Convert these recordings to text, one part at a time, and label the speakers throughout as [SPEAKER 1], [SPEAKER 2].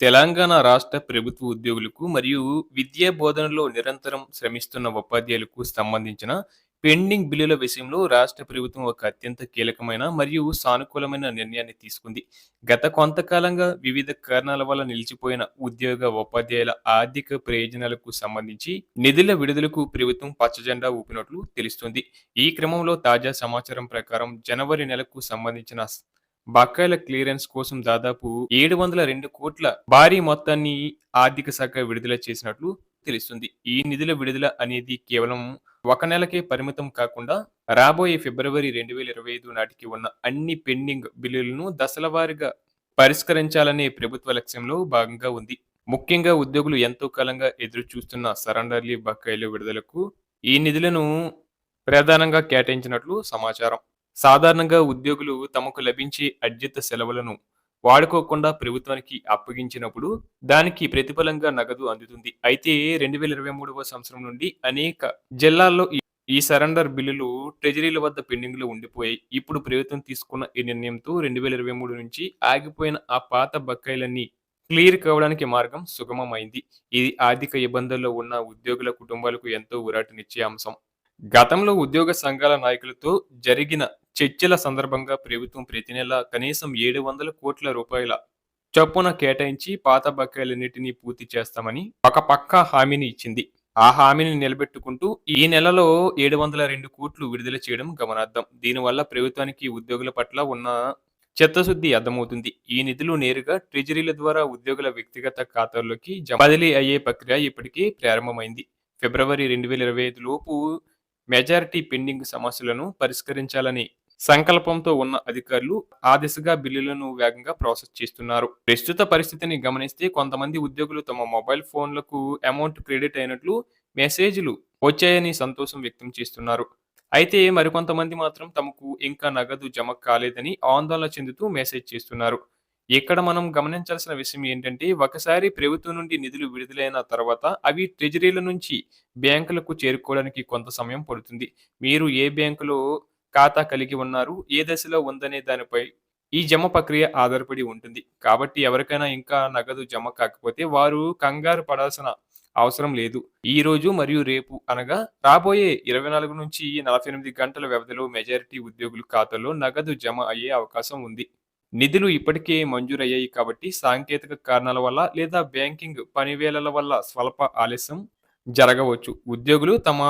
[SPEAKER 1] తెలంగాణ రాష్ట్ర ప్రభుత్వ ఉద్యోగులకు మరియు విద్యా బోధనలో నిరంతరం శ్రమిస్తున్న ఉపాధ్యాయులకు సంబంధించిన పెండింగ్ బిల్లుల విషయంలో రాష్ట్ర ప్రభుత్వం ఒక అత్యంత కీలకమైన మరియు సానుకూలమైన నిర్ణయాన్ని తీసుకుంది. గత కొంతకాలంగా వివిధ కారణాల వల్ల నిలిచిపోయిన ఉద్యోగ ఉపాధ్యాయుల ఆర్థిక ప్రయోజనాలకు సంబంధించి నిధుల విడుదలకు ప్రభుత్వం పచ్చజెండా ఊపినట్లు తెలుస్తుంది. ఈ క్రమంలో తాజా సమాచారం ప్రకారం జనవరి నెలకు సంబంధించిన బకాయిల క్లియరెన్స్ కోసం దాదాపు ఏడు వందల రెండు కోట్ల భారీ మొత్తాన్ని ఆర్థిక శాఖ విడుదల చేసినట్లు తెలుస్తుంది. ఈ నిధుల విడుదల అనేది కేవలం ఒక నెలకే పరిమితం కాకుండా రాబోయే ఫిబ్రవరి రెండు వేల ఇరవై ఐదు నాటికి ఉన్న అన్ని పెండింగ్ బిల్లులను దశల వారీగా పరిష్కరించాలనే ప్రభుత్వ లక్ష్యంలో భాగంగా ఉంది. ముఖ్యంగా ఉద్యోగులు ఎంతో కాలంగా ఎదురు చూస్తున్న సరెండర్లీ బకాయిల విడుదలకు ఈ నిధులను ప్రధానంగా కేటాయించినట్లు సమాచారం. సాధారణంగా ఉద్యోగులు తమకు లభించే అర్జిత సెలవులను వాడుకోకుండా ప్రభుత్వానికి అప్పగించినప్పుడు దానికి ప్రతిఫలంగా నగదు అందుతుంది. అయితే రెండు వేల ఇరవై మూడవ సంవత్సరం నుండి అనేక జిల్లాల్లో ఈ- సరెండర్ బిల్లులు ట్రెజరీల వద్ద పెండింగ్లో ఉండిపోయాయి. ఇప్పుడు ప్రభుత్వం తీసుకున్న ఈ నిర్ణయంతో రెండు వేల ఇరవై మూడు నుంచి ఆగిపోయిన ఆ పాత బకాయిలన్నీ క్లియర్ కావడానికి మార్గం సుగమమైంది. ఇది ఆర్థిక ఇబ్బందుల్లో ఉన్న ఉద్యోగుల కుటుంబాలకు ఎంతో ఊరాటనిచ్చే అంశం గతంలో ఉద్యోగ సంఘాల నాయకులతో జరిగిన చర్చల సందర్భంగా ప్రభుత్వం ప్రతి నెల కనీసం ఏడు వందల కోట్ల రూపాయల చొప్పున కేటాయించి పాత బకాయిలన్నిటినీ పూర్తి చేస్తామని ఒక పక్క హామీని ఇచ్చింది. ఆ హామీని నిలబెట్టుకుంటూ ఈ నెలలో ఏడు వందల రెండు కోట్లు విడుదల చేయడం గమనార్థం దీనివల్ల ప్రభుత్వానికి ఉద్యోగుల పట్ల ఉన్న చిత్తశుద్ధి అర్థమవుతుంది. ఈ నిధులు నేరుగా ట్రెజరీల ద్వారా ఉద్యోగుల వ్యక్తిగత ఖాతాల్లోకి బదిలీ అయ్యే ప్రక్రియ ఇప్పటికే ప్రారంభమైంది. ఫిబ్రవరి రెండు వేల ఇరవై ఐదు లోపు మెజారిటీ పెండింగ్ సమస్యలను పరిష్కరించాలని సంకల్పంతో ఉన్న అధికారులు ఆ దిశగా బిల్లులను వేగంగా ప్రాసెస్ చేస్తున్నారు. ప్రస్తుత పరిస్థితిని గమనిస్తే కొంతమంది ఉద్యోగులు తమ మొబైల్ ఫోన్లకు అమౌంట్ క్రెడిట్ అయినట్లు మెసేజ్లు వచ్చాయని సంతోషం వ్యక్తం చేస్తున్నారు. అయితే మరికొంతమంది మాత్రం తమకు ఇంకా నగదు జమ కాలేదని ఆందోళన చెందుతూ మెసేజ్ చేస్తున్నారు. ఇక్కడ మనం గమనించాల్సిన విషయం ఏంటంటే ఒకసారి ప్రభుత్వం నుండి నిధులు విడుదలైన తర్వాత అవి ట్రెజరీల నుంచి బ్యాంకులకు చేరుకోవడానికి కొంత సమయం పడుతుంది. మీరు ఏ బ్యాంకులో ఖాతా కలిగి ఉన్నారు. ఏ దశలో ఉందనే దానిపై ఈ జమ ప్రక్రియ ఆధారపడి ఉంటుంది. కాబట్టి ఎవరికైనా ఇంకా నగదు జమ కాకపోతే వారు కంగారు పడాల్సిన అవసరం లేదు. ఈ రోజు మరియు రేపు అనగా రాబోయే ఇరవై నాలుగు నుంచి నలభై ఎనిమిది గంటల వ్యవధిలో మెజారిటీ ఉద్యోగుల ఖాతాలో నగదు జమ అయ్యే అవకాశం ఉంది. నిధులు ఇప్పటికే మంజూరయ్యాయి కాబట్టి సాంకేతిక కారణాల వల్ల లేదా బ్యాంకింగ్ పనివేళల వల్ల స్వల్ప ఆలస్యం జరగవచ్చు. ఉద్యోగులు తమ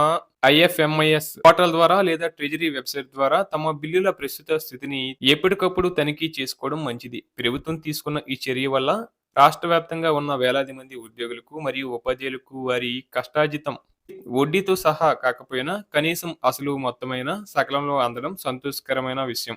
[SPEAKER 1] ఐఎఫ్ఎంఐఎస్ పోర్టల్ ద్వారా లేదా ట్రెజరీ వెబ్సైట్ ద్వారా తమ బిల్లుల ప్రస్తుత స్థితిని ఎప్పటికప్పుడు తనిఖీ చేసుకోవడం మంచిది. ప్రభుత్వం తీసుకున్న ఈ చర్య వల్ల రాష్ట్ర వ్యాప్తంగా ఉన్న వేలాది మంది ఉద్యోగులకు మరియు ఉపాధ్యాయులకు వారి కష్టార్జితం వడ్డీతో సహా కాకపోయినా కనీసం అసలు మొత్తమైన సకలంలో అందడం సంతోషకరమైన విషయం.